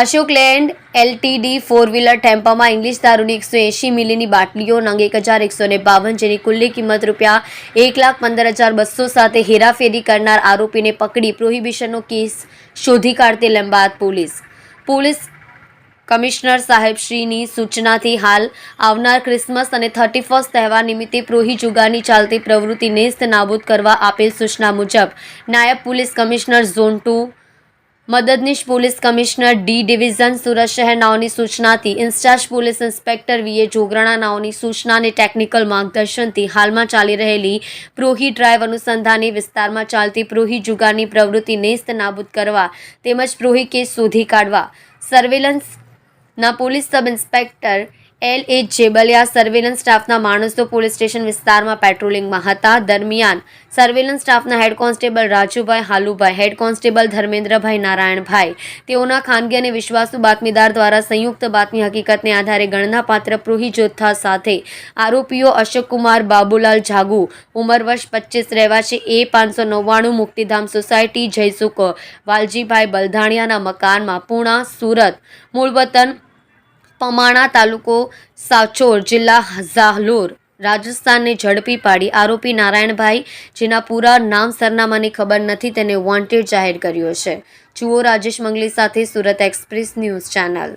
Ashok Leyland, LTD four wheeler ટેમ્પામાં English દારૂની એકસો એંશી મિલીની બાટલીઓ, નંગ એક હજાર એકસો ને બાવન, જેની કુલ્લી કિંમત રૂપિયા એક લાખ પંદર હજાર બસો સાથે હેરાફેરી કરનાર આરોપીને પકડી. પ્રોહિબિશનનો કેસ શોધી કાઢતી લંબાત પોલીસ. પોલીસ કમિશનર સાહેબશ્રીની સૂચનાથી હાલ આવનાર ક્રિસમસ અને થર્ટી ફર્સ્ટ તહેવાર નિમિત્તે પ્રોહી જુગારની ચાલતી પ્રવૃત્તિ નેસ્ત નાબૂદ કરવા આપેલ સૂચના મુજબ, નાયબ પોલીસ કમિશનર ઝોન ટુ મદદનીશ police commissioner D division Surat શહેર નાઓની સૂચનાથી in-charge police inspector V A Jograna નાઓની સૂચના અને ટેકનિકલ માર્ગદર્શનથી હાલમાં ચાલી રહેલી પ્રોહી ડ્રાઈવ અનુસંધાની વિસ્તારમાં ચાલતી પ્રોહી જુગારની પ્રવૃત્તિ નેસ્ત નાબૂદ કરવા તેમજ પ્રોહી કેસ શોધી કાઢવા. સર્વેલન્સના police sub inspector L A Jebaliya surveillance સ્ટાફના માણસો પોલીસ સ્ટેશન વિસ્તારમાં પેટ્રોલિંગમાં હતા. દરમિયાન સર્વેલન્સ સ્ટાફના head constable Rajubhai Halubhai, head constable Dharmendrabhai Narayanbhai, તેઓના ખાનગી અને વિશ્વાસુ બાતમીદાર દ્વારા સંયુક્ત બાતમી હકીકતને આધારે ગણનાપાત્ર પ્રોહી જોથા સાથે આરોપીઓ અશોકકુમાર બાબુલાલ જાગુ, ઉંમર વર્ષ પચીસ રહેવાસી એ પાંચસો નવ્વાણું, મુક્તિધામ સોસાયટી જયસુક વાલજીભાઈ બલધાણિયાના મકાનમાં પૂણા, સુરત, મૂળ વતન પમાણા તાલુકો સાચોર જિલ્લા ઝાહલોર રાજસ્થાનને ઝડપી પાડી આરોપી નારાયણભાઈ, જેના પૂરા નામ સરનામાની ખબર નથી તેને વોન્ટેડ જાહેર કર્યો છે. જુઓ રાજેશ મંગલી સાથે સુરત એક્સપ્રેસ ન્યૂઝ ચેનલ